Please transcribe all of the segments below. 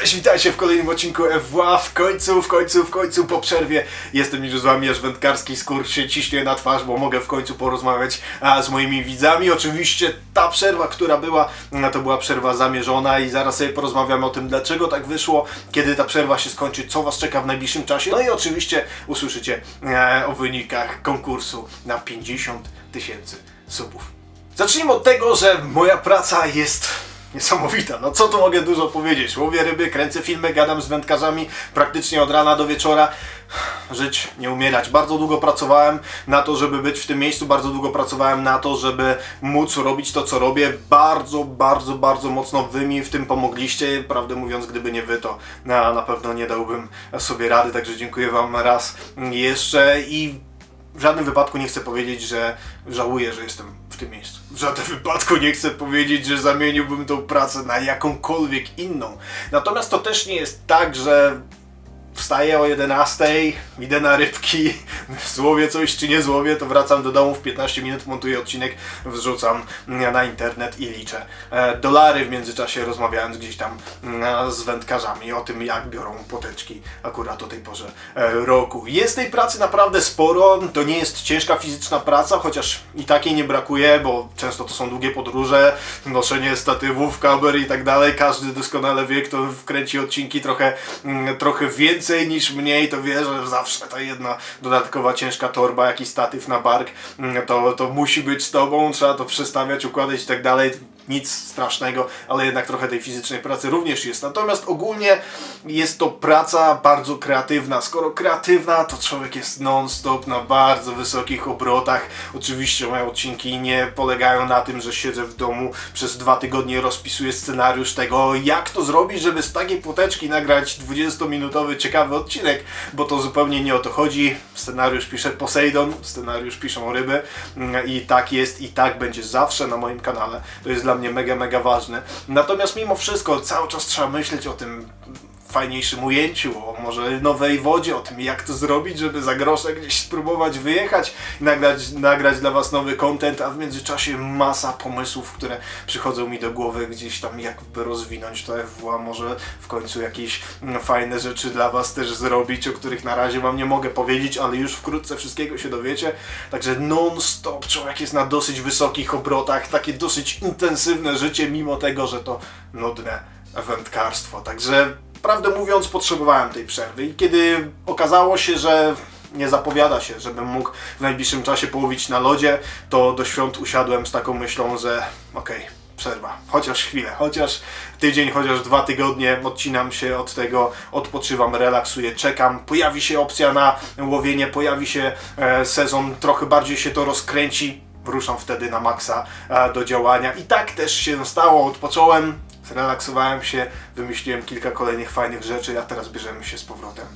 Cześć, witajcie w kolejnym odcinku FWA. W końcu, w końcu, w końcu po przerwie jestem już z wami, aż wędkarski skór się ciśnie na twarz, bo mogę w końcu porozmawiać a, z moimi widzami. Oczywiście ta przerwa, która była, no, to była przerwa zamierzona i zaraz sobie porozmawiamy o tym, dlaczego tak wyszło, kiedy ta przerwa się skończy, co was czeka w najbliższym czasie. No i oczywiście usłyszycie e, o wynikach konkursu na 50 tysięcy subów. Zacznijmy od tego, że moja praca jest niesamowita. No co tu mogę dużo powiedzieć? Łowię ryby, kręcę filmy, gadam z wędkarzami praktycznie od rana do wieczora. Żyć, nie umierać. Bardzo długo pracowałem na to, żeby być w tym miejscu, bardzo długo pracowałem na to, żeby móc robić to, co robię. Bardzo, bardzo, bardzo mocno wy mi w tym pomogliście. Prawdę mówiąc, gdyby nie wy, to na, na pewno nie dałbym sobie rady, także dziękuję wam raz jeszcze i w żadnym wypadku nie chcę powiedzieć, że żałuję, że jestem w tym miejscu. W żadnym wypadku nie chcę powiedzieć, że zamieniłbym tą pracę na jakąkolwiek inną. Natomiast to też nie jest tak, że wstaję o 11, idę na rybki, złowię coś czy nie złowię, to wracam do domu w 15 minut, montuję odcinek, wrzucam na internet i liczę e, dolary w międzyczasie rozmawiając gdzieś tam e, z wędkarzami o tym jak biorą poteczki akurat o tej porze e, roku. Jest tej pracy naprawdę sporo, to nie jest ciężka fizyczna praca, chociaż i takiej nie brakuje, bo często to są długie podróże, noszenie statywów, kamer i tak dalej, każdy doskonale wie, kto wkręci odcinki trochę, mm, trochę więcej niż mniej, to wie, że zawsze ta jedna dodatkowa ciężka torba, jakiś statyw na bark, mm, to, to musi być z tobą, trzeba to przestawiać, układać i tak dalej. Nic strasznego, ale jednak trochę tej fizycznej pracy również jest. Natomiast ogólnie jest to praca bardzo kreatywna. Skoro kreatywna, to człowiek jest non-stop na bardzo wysokich obrotach. Oczywiście moje odcinki nie polegają na tym, że siedzę w domu przez dwa tygodnie rozpisuję scenariusz tego, jak to zrobić, żeby z takiej poteczki nagrać 20-minutowy ciekawy odcinek, bo to zupełnie nie o to chodzi. Scenariusz pisze Poseidon, scenariusz piszą ryby mm, i tak jest i tak będzie zawsze na moim kanale. To jest dla mnie mega, mega ważne. Natomiast mimo wszystko cały czas trzeba myśleć o tym fajniejszym ujęciu, o może nowej wodzie, o tym jak to zrobić, żeby za grosze gdzieś spróbować wyjechać i nagrać, nagrać dla Was nowy content, a w międzyczasie masa pomysłów, które przychodzą mi do głowy gdzieś tam jakby rozwinąć to FWA, może w końcu jakieś mm, fajne rzeczy dla Was też zrobić, o których na razie Wam nie mogę powiedzieć, ale już wkrótce wszystkiego się dowiecie. Także non-stop człowiek jest na dosyć wysokich obrotach, takie dosyć intensywne życie, mimo tego, że to nudne wędkarstwo. Także prawdę mówiąc, potrzebowałem tej przerwy. I kiedy okazało się, że nie zapowiada się, żebym mógł w najbliższym czasie połowić na lodzie, to do świąt usiadłem z taką myślą, że okej, okay, przerwa, chociaż chwilę, chociaż tydzień, chociaż dwa tygodnie, odcinam się od tego, odpoczywam, relaksuję, czekam, pojawi się opcja na łowienie, pojawi się e, sezon, trochę bardziej się to rozkręci, wruszam wtedy na maksa e, do działania. I tak też się stało, odpocząłem, zrelaksowałem się, wymyśliłem kilka kolejnych fajnych rzeczy, a teraz bierzemy się z powrotem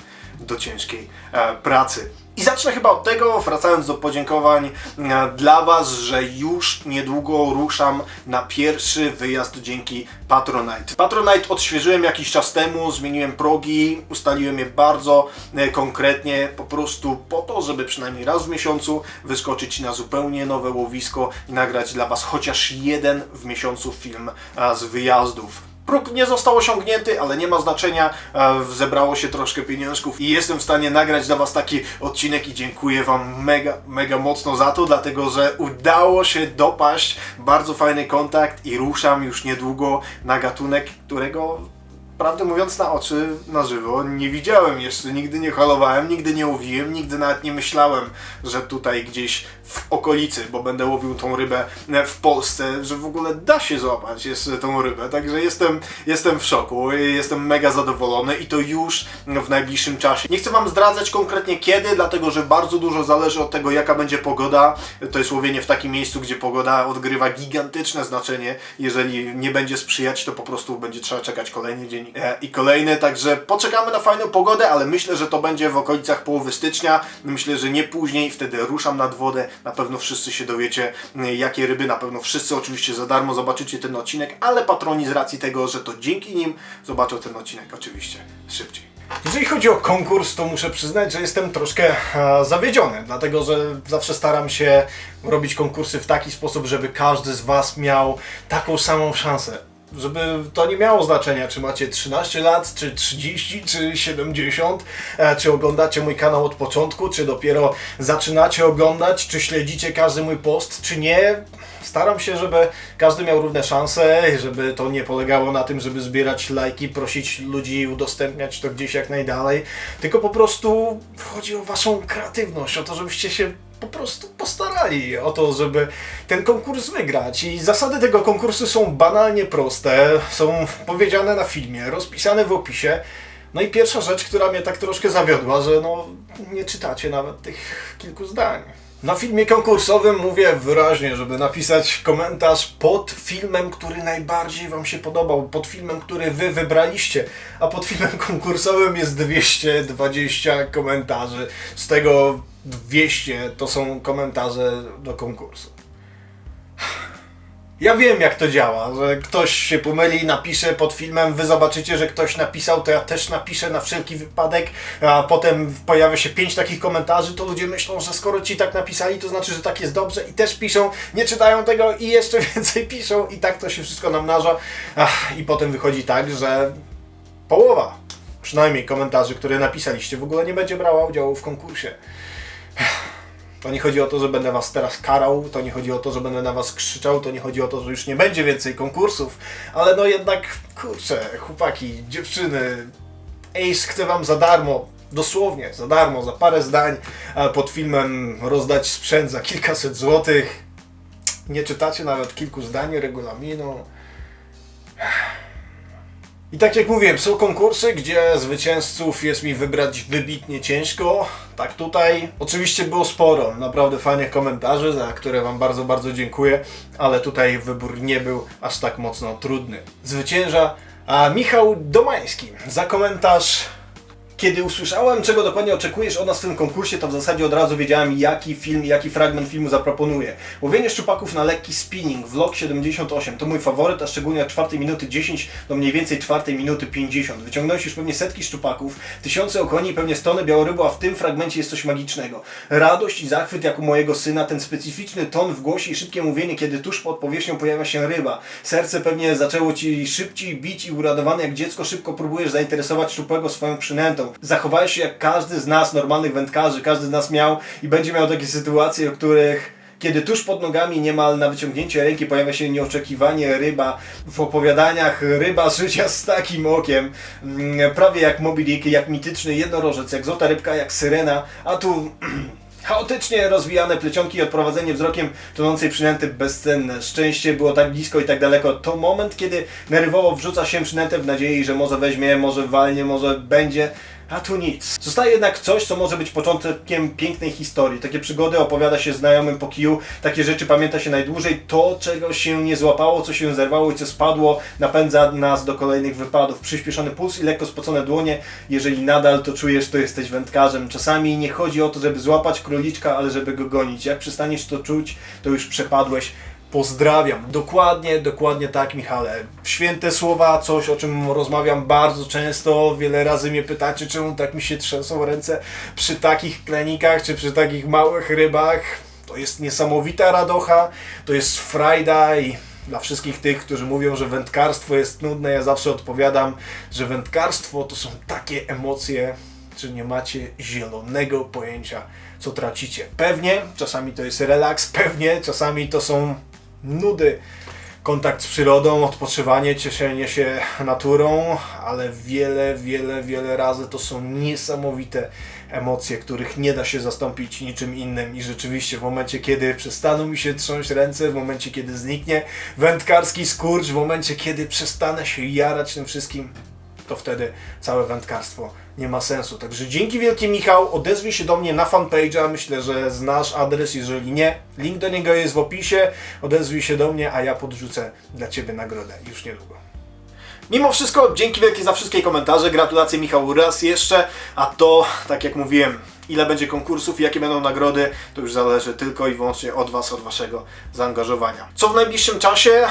do ciężkiej e, pracy. I zacznę chyba od tego, wracając do podziękowań e, dla Was, że już niedługo ruszam na pierwszy wyjazd dzięki Patronite. Patronite odświeżyłem jakiś czas temu, zmieniłem progi, ustaliłem je bardzo e, konkretnie, po prostu po to, żeby przynajmniej raz w miesiącu wyskoczyć na zupełnie nowe łowisko i nagrać dla Was chociaż jeden w miesiącu film z wyjazdów. Próg nie został osiągnięty, ale nie ma znaczenia. E, zebrało się troszkę pieniążków i jestem w stanie nagrać dla Was taki odcinek i dziękuję Wam mega, mega mocno za to, dlatego że udało się dopaść bardzo fajny kontakt i ruszam już niedługo na gatunek, którego prawdę mówiąc na oczy, na żywo nie widziałem jeszcze, nigdy nie halowałem, nigdy nie łowiłem, nigdy nawet nie myślałem, że tutaj gdzieś w okolicy, bo będę łowił tą rybę w Polsce, że w ogóle da się złapać jeszcze tą rybę, także jestem, jestem w szoku, jestem mega zadowolony i to już w najbliższym czasie. Nie chcę Wam zdradzać konkretnie kiedy, dlatego że bardzo dużo zależy od tego jaka będzie pogoda, to jest łowienie w takim miejscu, gdzie pogoda odgrywa gigantyczne znaczenie, jeżeli nie będzie sprzyjać, to po prostu będzie trzeba czekać kolejny dzień. E, i kolejny, także poczekamy na fajną pogodę, ale myślę, że to będzie w okolicach połowy stycznia. Myślę, że nie później, wtedy ruszam nad wodę. Na pewno wszyscy się dowiecie, e, jakie ryby, na pewno wszyscy oczywiście za darmo zobaczycie ten odcinek, ale patroni z racji tego, że to dzięki nim zobaczą ten odcinek oczywiście szybciej. Jeżeli chodzi o konkurs, to muszę przyznać, że jestem troszkę e, zawiedziony, dlatego że zawsze staram się robić konkursy w taki sposób, żeby każdy z Was miał taką samą szansę żeby to nie miało znaczenia, czy macie 13 lat, czy 30, czy 70, e, czy oglądacie mój kanał od początku, czy dopiero zaczynacie oglądać, czy śledzicie każdy mój post, czy nie. Staram się, żeby każdy miał równe szanse, żeby to nie polegało na tym, żeby zbierać lajki, prosić ludzi, udostępniać to gdzieś jak najdalej, tylko po prostu chodzi o waszą kreatywność, o to, żebyście się po prostu postarali o to, żeby ten konkurs wygrać. I zasady tego konkursu są banalnie proste, są powiedziane na filmie, rozpisane w opisie. No i pierwsza rzecz, która mnie tak troszkę zawiodła, że no nie czytacie nawet tych kilku zdań. Na filmie konkursowym mówię wyraźnie, żeby napisać komentarz pod filmem, który najbardziej Wam się podobał, pod filmem, który Wy wybraliście, a pod filmem konkursowym jest 220 komentarzy. Z tego 200 to są komentarze do konkursu. Ja wiem jak to działa, że ktoś się pomyli, napisze pod filmem, wy zobaczycie, że ktoś napisał, to ja też napiszę na wszelki wypadek, a potem pojawia się pięć takich komentarzy, to ludzie myślą, że skoro ci tak napisali, to znaczy, że tak jest dobrze i też piszą, nie czytają tego i jeszcze więcej piszą i tak to się wszystko namnaża. Ach, I potem wychodzi tak, że połowa przynajmniej komentarzy, które napisaliście, w ogóle nie będzie brała udziału w konkursie. To nie chodzi o to, że będę was teraz karał, to nie chodzi o to, że będę na was krzyczał, to nie chodzi o to, że już nie będzie więcej konkursów, ale no jednak, kurczę, chłopaki, dziewczyny, Ace chce wam za darmo, dosłownie za darmo, za parę zdań pod filmem rozdać sprzęt za kilkaset złotych. Nie czytacie nawet kilku zdań regulaminu. I tak jak mówiłem, są konkursy, gdzie zwycięzców jest mi wybrać wybitnie ciężko. Tak tutaj oczywiście było sporo naprawdę fajnych komentarzy, za które Wam bardzo, bardzo dziękuję, ale tutaj wybór nie był aż tak mocno trudny. Zwycięża a Michał Domański za komentarz kiedy usłyszałem, czego dokładnie oczekujesz od nas w tym konkursie, to w zasadzie od razu wiedziałem, jaki film, jaki fragment filmu zaproponuję. Łowienie szczupaków na lekki spinning, vlog 78, to mój faworyt, a szczególnie od 4 minuty 10 do mniej więcej 4 minuty 50. Wyciągnąłeś już pewnie setki szczupaków, tysiące okoni i pewnie stony białorybu, a w tym fragmencie jest coś magicznego. Radość i zachwyt jak u mojego syna, ten specyficzny ton w głosie i szybkie mówienie, kiedy tuż pod powierzchnią pojawia się ryba. Serce pewnie zaczęło Ci szybciej bić i uradowany jak dziecko szybko próbujesz zainteresować szczupłego swoją przynętą zachowałeś się jak każdy z nas, normalnych wędkarzy, każdy z nas miał i będzie miał takie sytuacje, w których kiedy tuż pod nogami niemal na wyciągnięcie ręki pojawia się nieoczekiwanie ryba, w opowiadaniach ryba życia z takim okiem, mm, prawie jak Moby Dick, jak mityczny jednorożec, jak złota rybka, jak syrena, a tu chaotycznie rozwijane plecionki i odprowadzenie wzrokiem tonącej przynęty bezcenne. Szczęście było tak blisko i tak daleko. To moment, kiedy nerwowo wrzuca się przynętę w nadziei, że może weźmie, może walnie, może będzie a tu nic. Zostaje jednak coś, co może być początkiem pięknej historii. Takie przygody opowiada się znajomym po kiju, takie rzeczy pamięta się najdłużej. To, czego się nie złapało, co się zerwało i co spadło, napędza nas do kolejnych wypadów. Przyspieszony puls i lekko spocone dłonie. Jeżeli nadal to czujesz, to jesteś wędkarzem. Czasami nie chodzi o to, żeby złapać króliczka, ale żeby go gonić. Jak przestaniesz to czuć, to już przepadłeś Pozdrawiam. Dokładnie, dokładnie tak, Michale. Święte słowa, coś o czym rozmawiam bardzo często. Wiele razy mnie pytacie, czemu tak mi się trzęsą ręce przy takich klenikach, czy przy takich małych rybach. To jest niesamowita radocha, to jest frajda i dla wszystkich tych, którzy mówią, że wędkarstwo jest nudne, ja zawsze odpowiadam, że wędkarstwo to są takie emocje, że nie macie zielonego pojęcia, co tracicie. Pewnie, czasami to jest relaks, pewnie, czasami to są nudy, kontakt z przyrodą, odpoczywanie, cieszenie się naturą, ale wiele, wiele, wiele razy to są niesamowite emocje, których nie da się zastąpić niczym innym. I rzeczywiście w momencie, kiedy przestaną mi się trząść ręce, w momencie, kiedy zniknie wędkarski skurcz, w momencie, kiedy przestanę się jarać tym wszystkim, to wtedy całe wędkarstwo nie ma sensu. Także dzięki wielkie Michał, odezwij się do mnie na fanpage'a, myślę, że znasz adres, jeżeli nie, link do niego jest w opisie, odezwij się do mnie, a ja podrzucę dla Ciebie nagrodę już niedługo. Mimo wszystko, dzięki wielkie za wszystkie komentarze, gratulacje Michał raz jeszcze, a to, tak jak mówiłem, ile będzie konkursów i jakie będą nagrody, to już zależy tylko i wyłącznie od Was, od Waszego zaangażowania. Co w najbliższym czasie?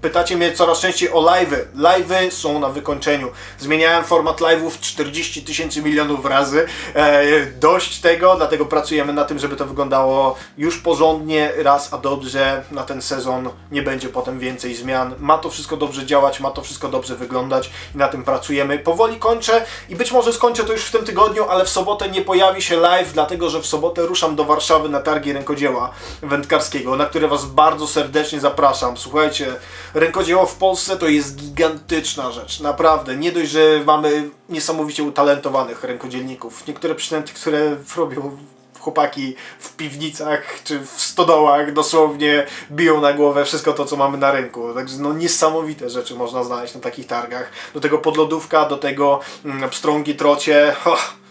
Pytacie mnie coraz częściej o live'y. Live'y są na wykończeniu. Zmieniałem format live'ów 40 tysięcy milionów razy. E, dość tego, dlatego pracujemy na tym, żeby to wyglądało już porządnie, raz a dobrze. Na ten sezon nie będzie potem więcej zmian. Ma to wszystko dobrze działać, ma to wszystko dobrze wyglądać i na tym pracujemy. Powoli kończę i być może skończę to już w tym tygodniu, ale w sobotę nie pojawi się live, dlatego że w sobotę ruszam do Warszawy na targi rękodzieła wędkarskiego, na które Was bardzo serdecznie zapraszam. Słuchajcie, rękodzieło w Polsce to jest gigantyczna rzecz, naprawdę. Nie dość, że mamy niesamowicie utalentowanych rękodzielników. Niektóre przynęty, które robią chłopaki w piwnicach czy w stodołach dosłownie biją na głowę wszystko to, co mamy na rynku. Także no niesamowite rzeczy można znaleźć na takich targach. Do tego podlodówka, do tego mm, pstrągi, trocie. Oh.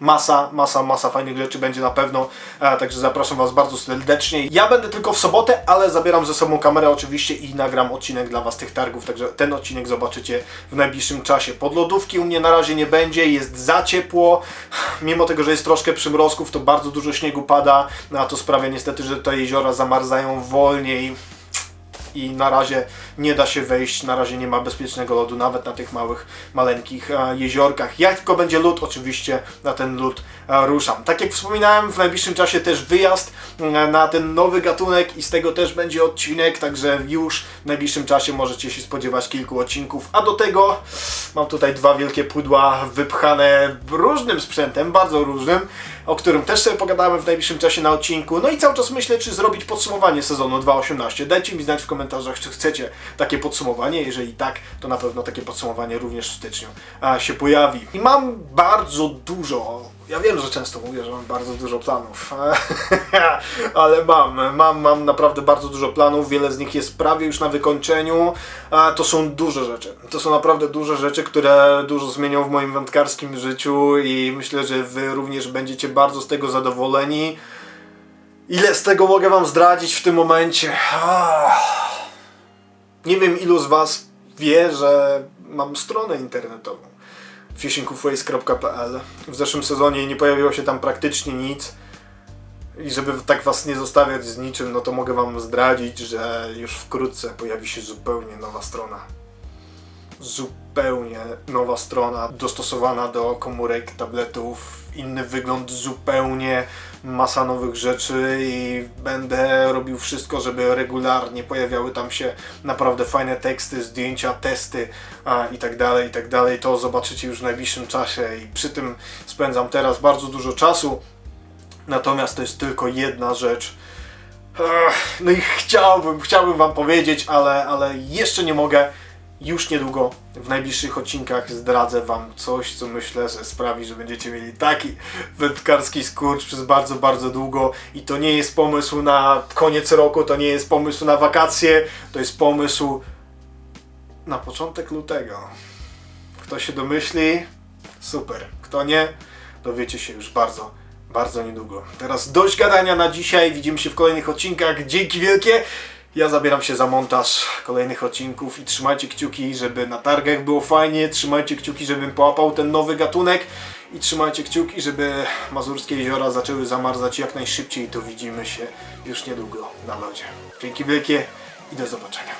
Masa, masa, masa fajnych rzeczy będzie na pewno, e, także zapraszam Was bardzo serdecznie. Ja będę tylko w sobotę, ale zabieram ze sobą kamerę oczywiście i nagram odcinek dla Was tych targów, także ten odcinek zobaczycie w najbliższym czasie. Podlodówki u mnie na razie nie będzie, jest za ciepło, mimo tego, że jest troszkę przymrozków, to bardzo dużo śniegu pada, a to sprawia niestety, że te jeziora zamarzają wolniej i na razie nie da się wejść, na razie nie ma bezpiecznego lodu, nawet na tych małych, maleńkich e, jeziorkach. Jak tylko będzie lód, oczywiście na ten lód ruszam. Tak jak wspominałem, w najbliższym czasie też wyjazd e, na ten nowy gatunek i z tego też będzie odcinek, także już w najbliższym czasie możecie się spodziewać kilku odcinków, a do tego mam tutaj dwa wielkie pudła wypchane różnym sprzętem, bardzo różnym, o którym też sobie pogadamy w najbliższym czasie na odcinku. No i cały czas myślę, czy zrobić podsumowanie sezonu 2.18. Dajcie mi znać w komentarzach, czy chcecie takie podsumowanie. Jeżeli tak, to na pewno takie podsumowanie również w styczniu a, się pojawi. I mam bardzo dużo. Ja wiem, że często mówię, że mam bardzo dużo planów, ale mam, mam, mam naprawdę bardzo dużo planów. Wiele z nich jest prawie już na wykończeniu. A to są duże rzeczy. To są naprawdę duże rzeczy, które dużo zmienią w moim wędkarskim życiu i myślę, że Wy również będziecie bardzo z tego zadowoleni. Ile z tego mogę Wam zdradzić w tym momencie? Nie wiem ilu z Was wie, że mam stronę internetową fishingufways.pl W zeszłym sezonie nie pojawiło się tam praktycznie nic. I żeby tak Was nie zostawiać z niczym, no to mogę Wam zdradzić, że już wkrótce pojawi się zupełnie nowa strona. Zupełnie nowa strona, dostosowana do komórek, tabletów, inny wygląd zupełnie, masa nowych rzeczy i będę robił wszystko, żeby regularnie pojawiały tam się naprawdę fajne teksty, zdjęcia, testy a, i tak dalej, i tak dalej. To zobaczycie już w najbliższym czasie i przy tym spędzam teraz bardzo dużo czasu. Natomiast to jest tylko jedna rzecz. No i chciałbym, chciałbym Wam powiedzieć, ale, ale jeszcze nie mogę. Już niedługo w najbliższych odcinkach zdradzę Wam coś, co myślę, że sprawi, że będziecie mieli taki wędkarski skurcz przez bardzo, bardzo długo. I to nie jest pomysł na koniec roku, to nie jest pomysł na wakacje, to jest pomysł na początek lutego. Kto się domyśli? Super. Kto nie? Dowiecie się już bardzo, bardzo niedługo. Teraz dość gadania na dzisiaj. Widzimy się w kolejnych odcinkach. Dzięki wielkie. Ja zabieram się za montaż kolejnych odcinków i trzymajcie kciuki, żeby na targach było fajnie. Trzymajcie kciuki, żebym połapał ten nowy gatunek. I trzymajcie kciuki, żeby mazurskie jeziora zaczęły zamarzać jak najszybciej. To widzimy się już niedługo na lodzie. Dzięki wielkie i do zobaczenia.